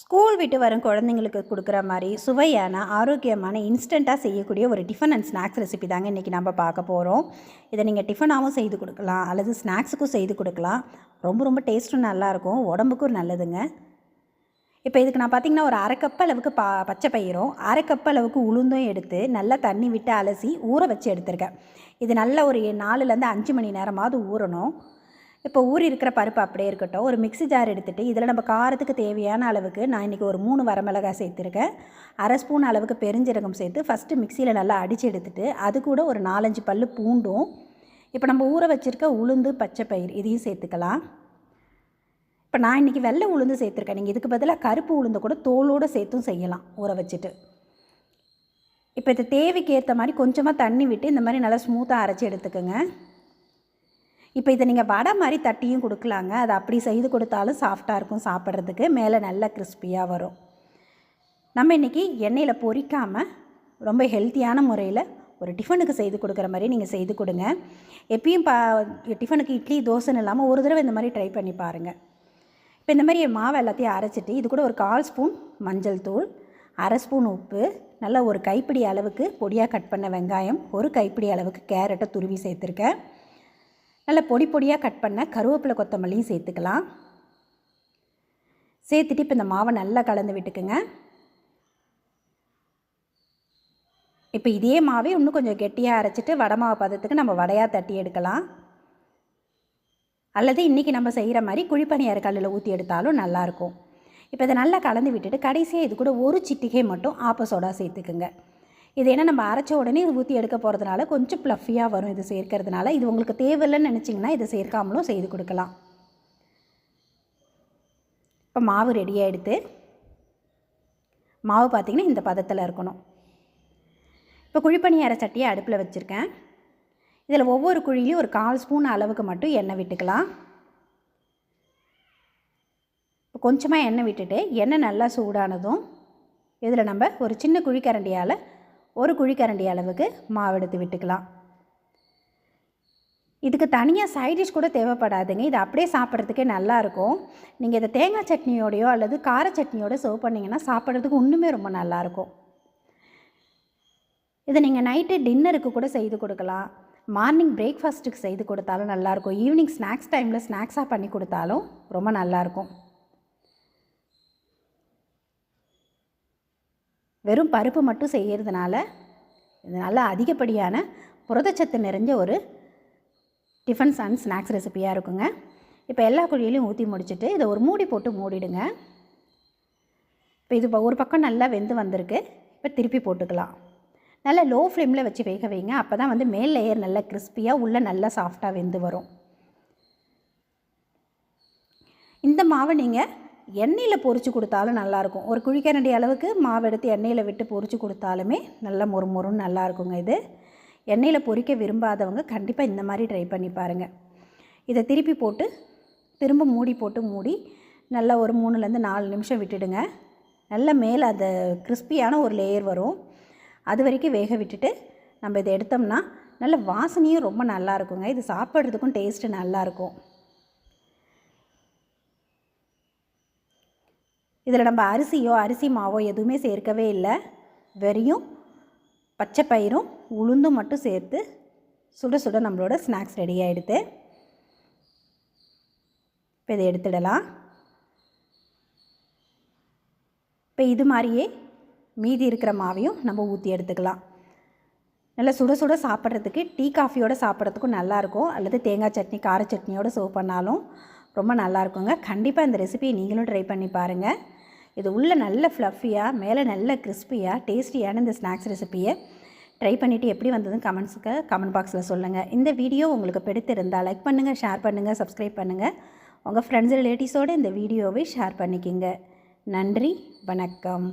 School விட்டு வரும் குழந்தைங்களுக்கு கொடுக்குற மாதிரி சுவையான ஆரோக்கியமான இன்ஸ்டண்ட்டாக செய்யக்கூடிய ஒரு டிஃபன் அண்ட் ஸ்நாக்ஸ் ரெசிபி தாங்க இன்றைக்கி நம்ம பார்க்க போகிறோம் இதை நீங்கள் டிஃபனாகவும் செய்து கொடுக்கலாம் அல்லது ஸ்நாக்ஸுக்கும் செய்து கொடுக்கலாம். ரொம்ப ரொம்ப டேஸ்ட்டும் நல்லாயிருக்கும் உடம்புக்கும் நல்லதுங்க. இப்போ இதுக்கு நான் பார்த்திங்கன்னா ஒரு அரை கப் அளவுக்கு பா பச்சை பயிரும் அரை கப் அளவுக்கு உளுந்தும் எடுத்து நல்லா தண்ணி விட்டு அலசி ஊற வச்சு எடுத்திருக்கேன். இது நல்ல ஒரு நாலுலேருந்து அஞ்சு மணி நேரமாவது ஊறணும். இப்போ ஊறி இருக்கிற பருப்பு அப்படியே இருக்கட்டும். ஒரு மிக்ஸி ஜார் எடுத்துகிட்டு இதில் நம்ம காரத்துக்கு தேவையான அளவுக்கு நான் இன்றைக்கி ஒரு மூணு வரமிளகாய் சேர்த்துருக்கேன். அரை ஸ்பூன் அளவுக்கு பெருஞ்சீரகம் சேர்த்து ஃபஸ்ட்டு மிக்சியில் நல்லா அடித்து எடுத்துகிட்டு அது கூட ஒரு நாலஞ்சு பல் பூண்டும். இப்போ நம்ம ஊற வச்சுருக்க உளுந்து பச்சை பயிர் இதையும் சேர்த்துக்கலாம். இப்போ நான் இன்றைக்கி வெள்ளை உளுந்து சேர்த்துருக்கேன். நீங்கள் இதுக்கு பதிலாக கருப்பு உளுந்து கூட தோலோடு சேர்த்தும் செய்யலாம் ஊற வச்சுட்டு. இப்போ இது தேவைக்கு ஏற்ற மாதிரி கொஞ்சமாக தண்ணி விட்டு இந்த மாதிரி நல்லா ஸ்மூத்தாக அரைச்சி எடுத்துக்கோங்க. இப்போ இதை நீங்கள் வடை மாதிரி தட்டியும் கொடுக்கலாங்க. அது அப்படி செய்து கொடுத்தாலும் சாஃப்டாக இருக்கும் சாப்பிட்றதுக்கு. மேலே நல்லா கிறிஸ்பியாக வரும். நம்ம இன்றைக்கி எண்ணெயில் பொரிக்காமல் ரொம்ப ஹெல்த்தியான முறையில் ஒரு டிஃபனுக்கு செய்து கொடுக்குற மாதிரி நீங்கள் செய்து கொடுங்க. எப்பயும் பா டிஃபனுக்கு இட்லி தோசைன்னு இல்லாமல் ஒரு தடவை இந்த மாதிரி ட்ரை பண்ணி பாருங்கள் இப்போ இந்த மாதிரி மாவு எல்லாத்தையும் அரைச்சிட்டு இது கூட ஒரு கால் ஸ்பூன் மஞ்சள் தூள் அரை ஸ்பூன் உப்பு நல்லா ஒரு கைப்பிடி அளவுக்கு பொடியாக கட் பண்ண வெங்காயம் ஒரு கைப்பிடி அளவுக்கு கேரட்டை துருவி சேர்த்துருக்கேன். நல்லா பொடி பொடியாக கட் பண்ண கருவேப்பிலை கொத்தமல்லியும் சேர்த்துக்கலாம். சேர்த்துட்டு இப்போ இந்த மாவை நல்லா கலந்து விட்டுக்குங்க. இப்போ இதே மாவே இன்னும் கொஞ்சம் கெட்டியாக அரைச்சிட்டு வடை மாவு பதத்துக்கு நம்ம வடையாக தட்டி எடுக்கலாம். அல்லது இன்றைக்கி நம்ம செய்கிற மாதிரி குழிப்பணியார கல்லில் ஊற்றி எடுத்தாலும் நல்லாயிருக்கும் இப்போ இதை நல்லா கலந்து விட்டுட்டு கடைசியாக இது கூட ஒரு சிட்டிகை மட்டும் ஆப்ப சோடா சேர்த்துக்குங்க. இது என்ன நம்ம அரைச்ச உடனே இது ஊற்றி எடுக்க போகிறதுனால கொஞ்சம் ப்ளஃபியாக வரும் இது சேர்க்கறதுனால. இது உங்களுக்கு தேவையில்லைன்னு நினச்சிங்கன்னா இதை சேர்க்காமலும் செய்து கொடுக்கலாம். இப்போ மாவு ரெடியாக எடுத்து மாவு பார்த்திங்கன்னா இந்த பதத்தில் இருக்கணும். இப்போ குழிப்பணியார சட்டியை அடுப்பில் வச்சுருக்கேன். இதில் ஒவ்வொரு குழிலையும் ஒரு கால் ஸ்பூன் அளவுக்கு மட்டும் எண்ணெய் விட்டுக்கலாம். இப்போ கொஞ்சமாக எண்ணெய் விட்டுட்டு எண்ணெய் நல்லா சூடானதும் இதில் நம்ம ஒரு சின்ன குழிக்கரண்டியால் ஒரு குழிக்கரண்டி அளவுக்கு மாவு எடுத்து விட்டுக்கலாம். இதுக்கு தனியாக சைட் டிஷ் கூட தேவைப்படாதுங்க. இது அப்படியே சாப்பிட்றதுக்கே நல்லாயிருக்கும் நீங்கள் இதை தேங்காய் சட்னியோடையோ அல்லது கார சட்னியோட சர்வ் பண்ணிங்கன்னா சாப்பிட்றதுக்கு இன்னுமே ரொம்ப நல்லாயிருக்கும் இதை நீங்கள் நைட்டு டின்னருக்கு கூட செய்து கொடுக்கலாம். மார்னிங் பிரேக்ஃபாஸ்ட்டுக்கு செய்து கொடுத்தாலும் நல்லாயிருக்கும் ஈவினிங் ஸ்நாக்ஸ் டைமில் ஸ்நாக்ஸாக பண்ணி கொடுத்தாலும் ரொம்ப நல்லாயிருக்கும் வெறும் பருப்பு மட்டும் செய்கிறதுனால இது நல்லா அதிகப்படியான புரதச்சத்து நிறைஞ்ச ஒரு டிஃபன்ஸ் அண்ட் ஸ்நாக்ஸ் ரெசிப்பியாக இருக்குங்க. இப்போ எல்லா குழியிலையும் ஊற்றி முடிச்சுட்டு இதை ஒரு மூடி போட்டு மூடிடுங்க. இப்போ இது ஒரு பக்கம் நல்லா வெந்து வந்திருக்கு. இப்போ திருப்பி போட்டுக்கலாம். நல்லா லோ ஃப்ளேமில் வச்சு வேக வைங்க. அப்போ தான் வந்து மேல் லேயர் நல்லா கிறிஸ்பியாக உள்ளே நல்லா சாஃப்டாக வெந்து வரும். இந்த மாவை நீங்கள் எண்ணெயில் பொரித்து கொடுத்தாலும் நல்லாயிருக்கும். ஒரு குழிக்கரண்டி அளவுக்கு மாவு எடுத்து எண்ணெயில் விட்டு பொறிச்சு கொடுத்தாலுமே நல்லா மொறு மொறுன்னு நல்லாயிருக்குங்க இது. எண்ணெயில் பொறிக்க விரும்பாதவங்க கண்டிப்பாக இந்த மாதிரி ட்ரை பண்ணி பாருங்கள் இதை திருப்பி போட்டு திரும்ப மூடி போட்டு மூடி நல்லா ஒரு மூணுலேருந்து நாலு நிமிஷம் விட்டுடுங்க. நல்ல மேலே அந்த கிறிஸ்பியான ஒரு லேயர் வரும். அது வரைக்கும் வேக விட்டுட்டு நம்ம இதை எடுத்தோம்னா நல்ல வாசனையும் ரொம்ப நல்லா இருக்குங்க இது சாப்பிட்றதுக்கும் டேஸ்ட்டு நல்லாயிருக்கும். இதில் நம்ம அரிசியோ அரிசி மாவோ எதுவுமே சேர்க்கவே இல்லை. வெறியும் பச்சை பயிரும் உளுந்தும் மட்டும் சேர்த்து சுட சுட நம்மளோட ஸ்நாக்ஸ் ரெடி ஆகிடுது இப்போ இதை எடுத்துடலாம். இப்போ இது மாதிரியே மீதி இருக்கிற மாவையும் நம்ம ஊற்றி எடுத்துக்கலாம். நல்லா சுட சுட சாப்பிட்றதுக்கு டீ காஃபியோடு சாப்பிட்றதுக்கும் நல்லாயிருக்கும் அல்லது தேங்காய் சட்னி கார சட்னியோடு சர்வ் பண்ணாலும் ரொம்ப நல்லாயிருக்குங்க. கண்டிப்பாக இந்த ரெசிபியை நீங்களும் ட்ரை பண்ணி பாருங்கள் இது உள்ளே நல்ல ஃப்ளஃபியாக மேலே நல்ல கிறிஸ்பியாக டேஸ்டியான இந்த ஸ்நாக்ஸ் ரெசிப்பியை ட்ரை பண்ணிவிட்டு எப்படி வந்ததுன்னு கமெண்ட்ஸுக்கு கமெண்ட் பாக்ஸில் சொல்லுங்கள் இந்த வீடியோ உங்களுக்கு பிடித்திருந்தால் லைக் பண்ணுங்கள் ஷேர் பண்ணுங்கள் சப்ஸ்கிரைப் பண்ணுங்கள் உங்கள் ஃப்ரெண்ட்ஸ் ரிலேட்டிவ்ஸோடு இந்த வீடியோவை ஷேர் பண்ணிக்கிங்க. நன்றி வணக்கம்.